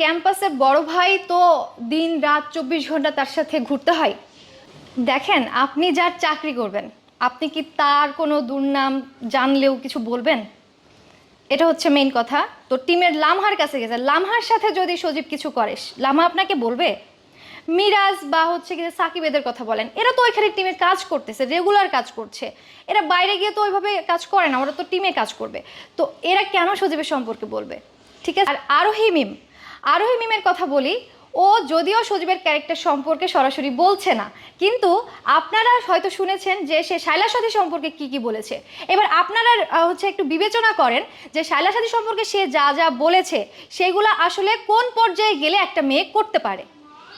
ক্যাম্পাসের বড় ভাই তো দিন রাত চব্বিশ ঘণ্টা তার সাথে ঘুরতে হয়। দেখেন, আপনি যার চাকরি করবেন, আপনি কি তার কোনো দুর্নাম জানলেও কিছু বলবেন? এটা হচ্ছে মেইন কথা। তো টিমের লামহার কাছে গেছে। লামহার সাথে যদি সজীব কিছু করে, লামহা আপনাকে বলবে? মিরাজ বা হচ্ছে কি সাকিব এদের কথা বলেন, এরা তো ওইখানে টিমে কাজ করতেছে রেগুলার কাজ করছে। এরা বাইরে গিয়ে তো ওইভাবে কাজ করে না, ওরা তো টিমে কাজ করবে। তো এরা কেন সজীবের সম্পর্কে বলবে? ঠিক আছে? আর আরোহী মিম আরোহী মিমের কথা বলি, ও যদিও সজীবের ক্যারেক্টার সম্পর্কে সরাসরি বলছে না, কিন্তু আপনারা হয়তো শুনেছেন যে সে শাইলা সাথী সম্পর্কে কি কি বলেছে। এবার আপনারা হচ্ছে একটু বিবেচনা করেন যে শাইলা সাথী সম্পর্কে সে যা যা বলেছে, সেগুলো আসলে কোন পর্যায়ে গেলে একটা মেয়ে করতে পারে?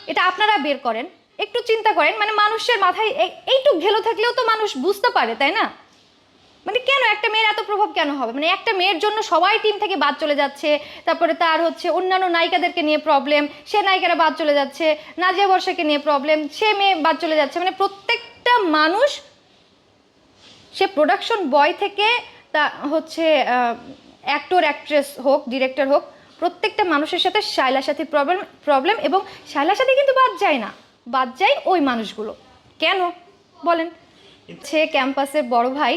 এটা আপনারা বের করেন, একটু চিন্তা করেন মানে মানুষের মাথায় এই- এইটুক ঘেলো থাকলেও তো মানুষ বুঝতে পারে, তাই না? মানে কেন একটা মেয়ের এত প্রভাব কেন হবে? মানে একটা মেয়ের জন্য সবাই টিম থেকে বাদ চলে যাচ্ছে, তারপরে তার হচ্ছে অন্যান্য নায়িকাদেরকে নিয়ে প্রবলেম সে নায়িকারা বাদ চলে যাচ্ছে, নাজিয়া বর্ষাকে নিয়ে প্রবলেম সে মেয়ে বাদ চলে যাচ্ছে। মানে প্রত্যেকটা মানুষ, সে প্রোডাকশন বয় থেকে তা হচ্ছে অ্যাক্টর অ্যাক্ট্রেস হোক ডিরেক্টর হোক, প্রত্যেকটা মানুষের সাথে শায়লার সাথে প্রবলেম প্রবলেম এবং শায়লার সাথে কিন্তু বাদ যায় না। বাদ যায় ওই মানুষগুলো। কেন? বলেন। সে ক্যাম্পাসের বড় ভাই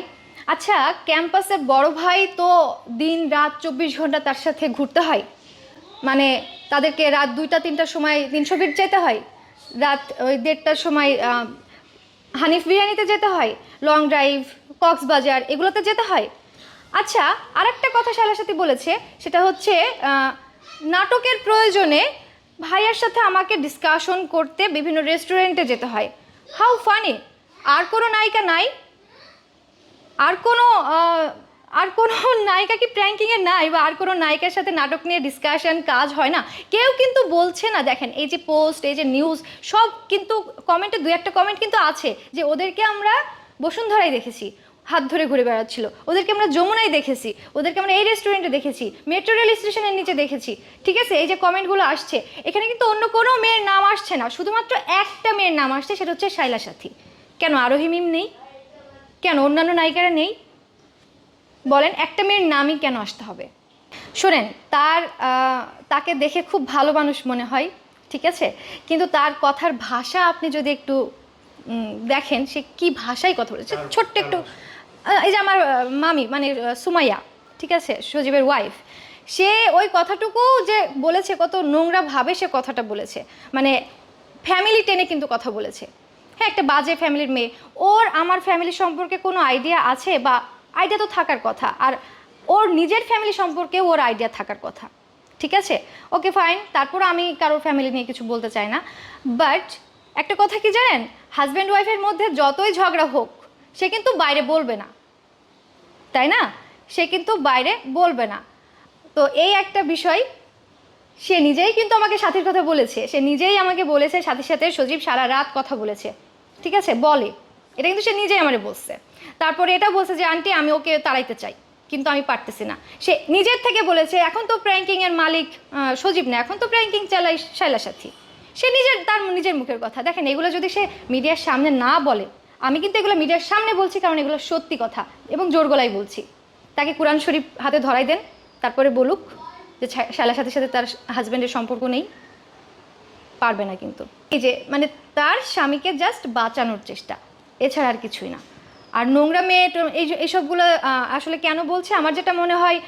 আচ্ছা ক্যাম্পাসের বড় ভাই তো দিন রাত চব্বিশ ঘণ্টা তার সাথে ঘুরতে হয়? মানে তাদেরকে রাত দুইটা, তিনটার সময় তিনশো ফিট যেতে হয়? রাত ওই দেড়টার সময় হানিফ বিরিয়ানিতে যেতে হয়? লং ড্রাইভ, কক্সবাজার এগুলোতে যেতে হয়? আচ্ছা আর একটা কথা শালার সাথে বলেছে, সেটা হচ্ছে নাটকের প্রয়োজনে ভাইয়ার সাথে আমাকে ডিসকাশন করতে বিভিন্ন রেস্টুরেন্টে যেতে হয়। হাউ ফানি আর কোনো নায়িকা নাই আর কোনো আর কোনো নায়িকা কি প্র্যাঙ্কিংয়ে নাই বা আর কোনো নায়িকার সাথে নাটক নিয়ে ডিসকাশন কাজ হয় না? কেউ কিন্তু বলছে না, দেখেন, এই যে পোস্ট এই যে নিউজ সব কিন্তু কমেন্টে দু একটা কমেন্ট কিন্তু আছে যে ওদেরকে আমরা বসুন্ধরাই দেখেছি, হাত ধরে ঘুরে বেড়াচ্ছিল। ওদেরকে আমরা যমুনায় দেখেছি, ওদেরকে আমরা এই রেস্টুরেন্টে দেখেছি মেট্রো রেল স্টেশনের নিচে দেখেছি। ঠিক আছে? এই যে কমেন্টগুলো আসছে, এখানে কিন্তু অন্য কোনো মেয়ের নাম আসছে না। শুধুমাত্র একটা মেয়ের নাম আসছে, সেটা হচ্ছে শাইলা সাথী। কেন আরোহী মিম নেই? কেন? অন্যান্য নায়িকারা নেই? বলেন একটা মেয়ের নামই কেন আসতে হবে? শোনেন তার তাকে দেখে খুব ভালো মানুষ মনে হয় ঠিক আছে? কিন্তু তার কথার ভাষা আপনি যদি একটু দেখেন সে কি ভাষায় কথা বলেছে? ছোট্ট একটু এই যে আমার মামি মানে সুমাইয়া ঠিক আছে? সজীবের ওয়াইফ সে ওই কথাটুকু যে বলেছে কত নোংরা ভাবে সে কথাটা বলেছে। মানে ফ্যামিলি টেনে কিন্তু কথা বলেছে। হ্যাঁ একটা বাজে ফ্যামিলির মেয়ে। ওর আমার ফ্যামিলি সম্পর্কে কোনো আইডিয়া আছে বা আইডিয়া তো থাকার কথা। আর ওর নিজের ফ্যামিলি সম্পর্কে ওর আইডিয়া থাকার কথা। ঠিক আছে? ওকে ফাইন তারপর আমি কারোর ফ্যামিলি নিয়ে কিছু বলতে চাই না। বাট একটা কথা কি জানেন? হাজব্যান্ড ওয়াইফের মধ্যে যতই ঝগড়া হোক, সে কিন্তু বাইরে বলবে না। তাই না? সে কিন্তু বাইরে বলবে না। তো এই একটা বিষয় সে নিজেই কিন্তু আমাকে সাথীর কথা বলেছে। সে নিজেই আমাকে বলেছে সাথীর সাথে সজীব সারা রাত কথা বলেছে। ঠিক আছে? বলে। এটা কিন্তু সে নিজেই আমারে বলছে। তারপরে এটা বলছে যে, আন্টি, আমি ওকে তাড়াইতে চাই। কিন্তু আমি পারতেছি না। সে নিজের থেকে বলেছে, এখন তো প্র্যাঙ্কিং এর মালিক সজীব না। এখন তো প্র্যাঙ্কিং চালাই শাইলা সাথী। সে নিজের, তার নিজের মুখের কথা। দেখেন, এগুলো যদি সে মিডিয়ার সামনে না বলে, আমি কিন্তু এগুলো মিডিয়ার সামনে বলছি কারণ এগুলো সত্যি কথা এবং জোর গলায় বলছি। তাকে কোরআন শরীফ হাতে ধরাই দেন, তারপরে বলুক যে শালার সাথে সাথে তার হাজব্যান্ডের সম্পর্ক নেই, পারবে না কিন্তু। এই যে মানে তার স্বামীকে জাস্ট বাঁচানোর চেষ্টা, এছাড়া আর কিছুই না। আর নোংরা মেয়ে এই এইসবগুলো আসলে কেন বলছে? আমার যেটা মনে হয়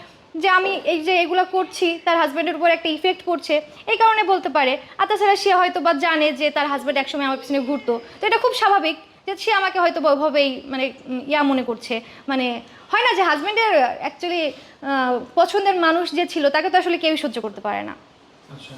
যে আমি এই যে এগুলো করছি, তার হাজব্যান্ডের উপর একটা ইফেক্ট করছে, এই কারণে বলতে পারে। আর তাছাড়া সে হয়তো বা জানে যে তার হাজব্যান্ড একসময় আমার পিছনে ঘুরতো। তো এটা খুব স্বাভাবিক। যে সে আমাকে হয়তো ওইভাবেই মানে ইয়া মনে করছে। মানে হয় না যে হাজব্যান্ডের অ্যাকচুয়ালি পছন্দের মানুষ যে ছিল, তাকে তো আসলে কেউই সহ্য করতে পারে না। আচ্ছা।